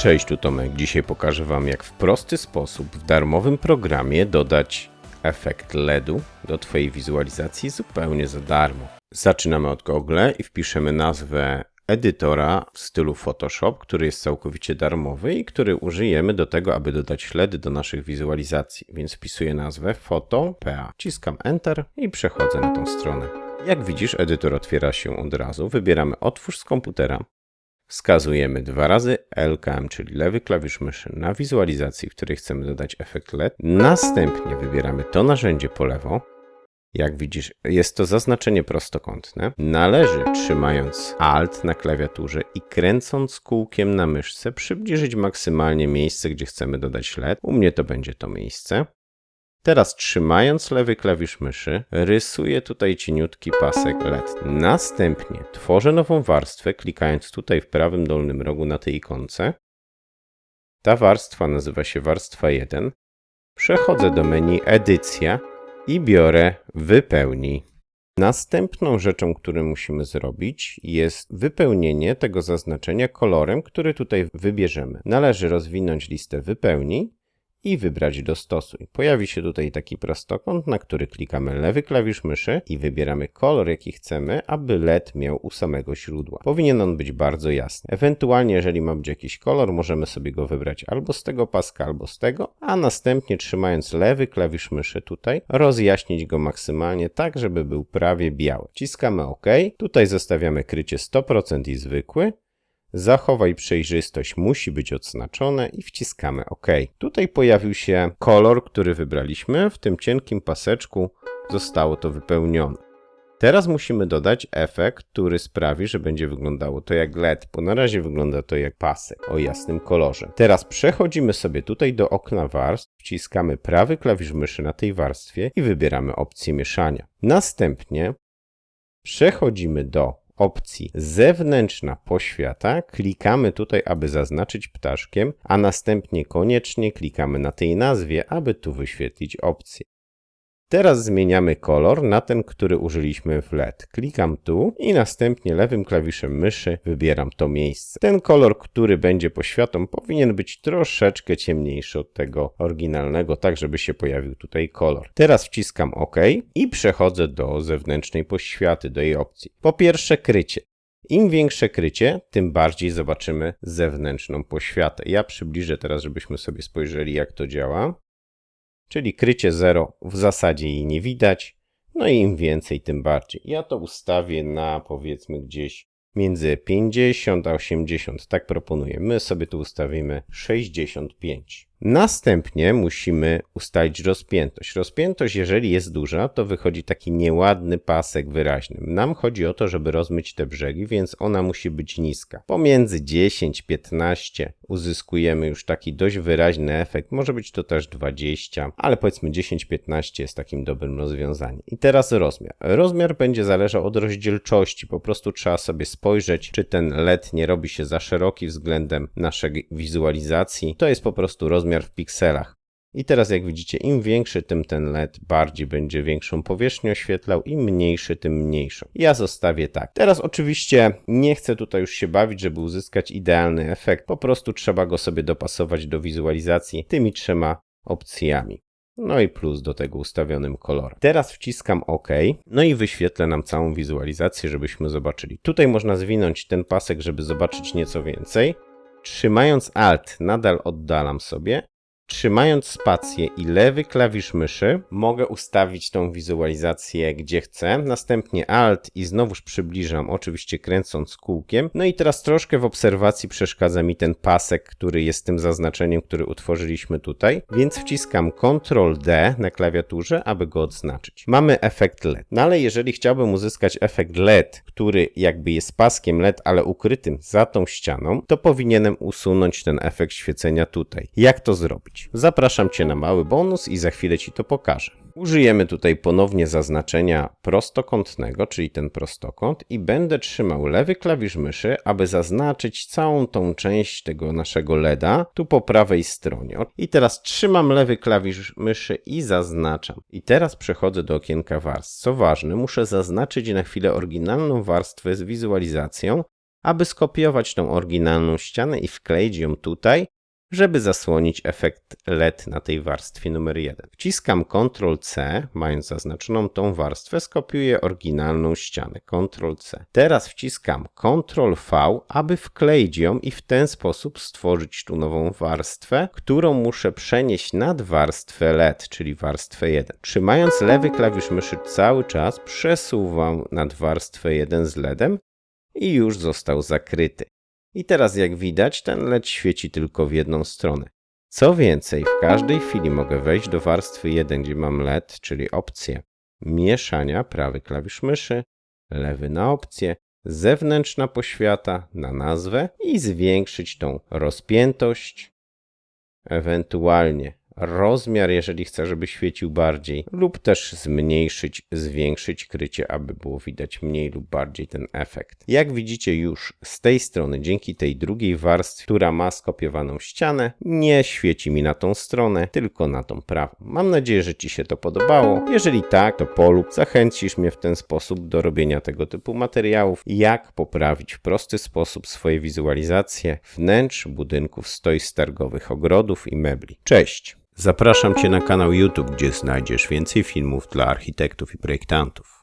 Cześć, tu Tomek. Dzisiaj pokażę Wam, jak w prosty sposób w darmowym programie dodać efekt LEDu do Twojej wizualizacji zupełnie za darmo. Zaczynamy od Google i wpiszemy nazwę edytora w stylu Photoshop, który jest całkowicie darmowy i który użyjemy do tego, aby dodać LEDy do naszych wizualizacji. Więc wpisuję nazwę Photo.pa, wciskam Enter i przechodzę na tą stronę. Jak widzisz, edytor otwiera się od razu. Wybieramy Otwórz z komputera. Wskazujemy dwa razy LKM, czyli lewy klawisz myszy na wizualizacji, w której chcemy dodać efekt LED. Następnie wybieramy to narzędzie po lewo. Jak widzisz, jest to zaznaczenie prostokątne. Należy, trzymając Alt na klawiaturze i kręcąc kółkiem na myszce, przybliżyć maksymalnie miejsce, gdzie chcemy dodać LED. U mnie to będzie to miejsce. Teraz trzymając lewy klawisz myszy, rysuję tutaj cieniutki pasek LED. Następnie tworzę nową warstwę, klikając tutaj w prawym dolnym rogu na tej ikonce. Ta warstwa nazywa się warstwa 1. Przechodzę do menu Edycja i biorę Wypełnij. Następną rzeczą, którą musimy zrobić, jest wypełnienie tego zaznaczenia kolorem, który tutaj wybierzemy. Należy rozwinąć listę Wypełnij i wybrać dostosuj. Pojawi się tutaj taki prostokąt, na który klikamy lewy klawisz myszy i wybieramy kolor, jaki chcemy, aby LED miał u samego źródła. Powinien on być bardzo jasny. Ewentualnie, jeżeli ma być jakiś kolor, możemy sobie go wybrać albo z tego paska, albo z tego, a następnie trzymając lewy klawisz myszy tutaj, rozjaśnić go maksymalnie tak, żeby był prawie biały. Wciskamy OK. Tutaj zostawiamy krycie 100% i zwykły. Zachowaj przejrzystość musi być odznaczone i wciskamy OK. Tutaj pojawił się kolor, który wybraliśmy. W tym cienkim paseczku zostało to wypełnione. Teraz musimy dodać efekt, który sprawi, że będzie wyglądało to jak LED, bo na razie wygląda to jak pasek o jasnym kolorze. Teraz przechodzimy sobie tutaj do okna warstw, wciskamy prawy klawisz myszy na tej warstwie i wybieramy opcję mieszania. Następnie przechodzimy do opcji zewnętrzna poświata, klikamy tutaj, aby zaznaczyć ptaszkiem, a następnie koniecznie klikamy na tej nazwie, aby tu wyświetlić opcję. Teraz zmieniamy kolor na ten, który użyliśmy w LED. Klikam tu i następnie lewym klawiszem myszy wybieram to miejsce. Ten kolor, który będzie poświatą, powinien być troszeczkę ciemniejszy od tego oryginalnego, tak żeby się pojawił tutaj kolor. Teraz wciskam OK i przechodzę do zewnętrznej poświaty, do jej opcji. Po pierwsze krycie. Im większe krycie, tym bardziej zobaczymy zewnętrzną poświatę. Ja przybliżę teraz, żebyśmy sobie spojrzeli, jak to działa czyli krycie 0 w zasadzie jej nie widać. No i im więcej, tym bardziej. Ja to ustawię na powiedzmy gdzieś między 50 a 80, tak proponuję. My sobie tu ustawimy 65. Następnie musimy ustalić rozpiętość. Rozpiętość, jeżeli jest duża, to wychodzi taki nieładny pasek wyraźny. Nam chodzi o to, żeby rozmyć te brzegi, więc ona musi być niska. Pomiędzy 10-15 uzyskujemy już taki dość wyraźny efekt. Może być to też 20, ale powiedzmy 10-15 jest takim dobrym rozwiązaniem. I teraz rozmiar. Rozmiar będzie zależał od rozdzielczości. Po prostu trzeba sobie spojrzeć, czy ten LED nie robi się za szeroki względem naszej wizualizacji. To jest po prostu rozmiar rozmiar w pikselach. I teraz jak widzicie, im większy, tym ten LED bardziej będzie większą powierzchnię oświetlał, im mniejszy, tym mniejszą. Ja zostawię tak. Teraz oczywiście nie chcę tutaj już się bawić, żeby uzyskać idealny efekt. Po prostu trzeba go sobie dopasować do wizualizacji tymi trzema opcjami. No i plus do tego ustawionym kolorem. Teraz wciskam OK, no i wyświetlę nam całą wizualizację, żebyśmy zobaczyli. Tutaj można zwinąć ten pasek, żeby zobaczyć nieco więcej. Trzymając Alt nadal oddalam sobie. Trzymając spację i lewy klawisz myszy mogę ustawić tą wizualizację gdzie chcę. Następnie Alt i znowuż przybliżam, oczywiście kręcąc kółkiem. No i teraz troszkę w obserwacji przeszkadza mi ten pasek, który jest tym zaznaczeniem, który utworzyliśmy tutaj. Więc wciskam Ctrl D na klawiaturze, aby go odznaczyć. Mamy efekt LED. No ale jeżeli chciałbym uzyskać efekt LED, który jakby jest paskiem LED, ale ukrytym za tą ścianą, to powinienem usunąć ten efekt świecenia tutaj. Jak to zrobić? Zapraszam Cię na mały bonus i za chwilę Ci to pokażę. Użyjemy tutaj ponownie zaznaczenia prostokątnego, czyli ten prostokąt i będę trzymał lewy klawisz myszy, aby zaznaczyć całą tą część tego naszego LEDa tu po prawej stronie. I teraz trzymam lewy klawisz myszy i zaznaczam. I teraz przechodzę do okienka warstw. Co ważne, muszę zaznaczyć na chwilę oryginalną warstwę z wizualizacją, aby skopiować tą oryginalną ścianę i wkleić ją tutaj, żeby zasłonić efekt LED na tej warstwie numer 1. Wciskam Ctrl C, mając zaznaczoną tą warstwę, skopiuję oryginalną ścianę. Ctrl C. Teraz wciskam Ctrl V, aby wkleić ją i w ten sposób stworzyć tu nową warstwę, którą muszę przenieść nad warstwę LED, czyli warstwę 1. Trzymając lewy klawisz myszy cały czas, przesuwam nad warstwę 1 z LEDem i już został zakryty. I teraz jak widać, ten LED świeci tylko w jedną stronę. Co więcej, w każdej chwili mogę wejść do warstwy 1, gdzie mam LED, czyli opcję mieszania, prawy klawisz myszy, lewy na opcję, zewnętrzna poświata na nazwę i zwiększyć tą rozpiętość, ewentualnie rozmiar, jeżeli chcę, żeby świecił bardziej, lub też zmniejszyć, zwiększyć krycie, aby było widać mniej lub bardziej ten efekt. Jak widzicie już z tej strony, dzięki tej drugiej warstwie, która ma skopiowaną ścianę, nie świeci mi na tą stronę, tylko na tą prawą. Mam nadzieję, że Ci się to podobało. Jeżeli tak, to polub, zachęcisz mnie w ten sposób do robienia tego typu materiałów, jak poprawić w prosty sposób swoje wizualizacje wnętrz budynków stoisk targowych, ogrodów i mebli. Cześć! Zapraszam Cię na kanał YouTube, gdzie znajdziesz więcej filmów dla architektów i projektantów.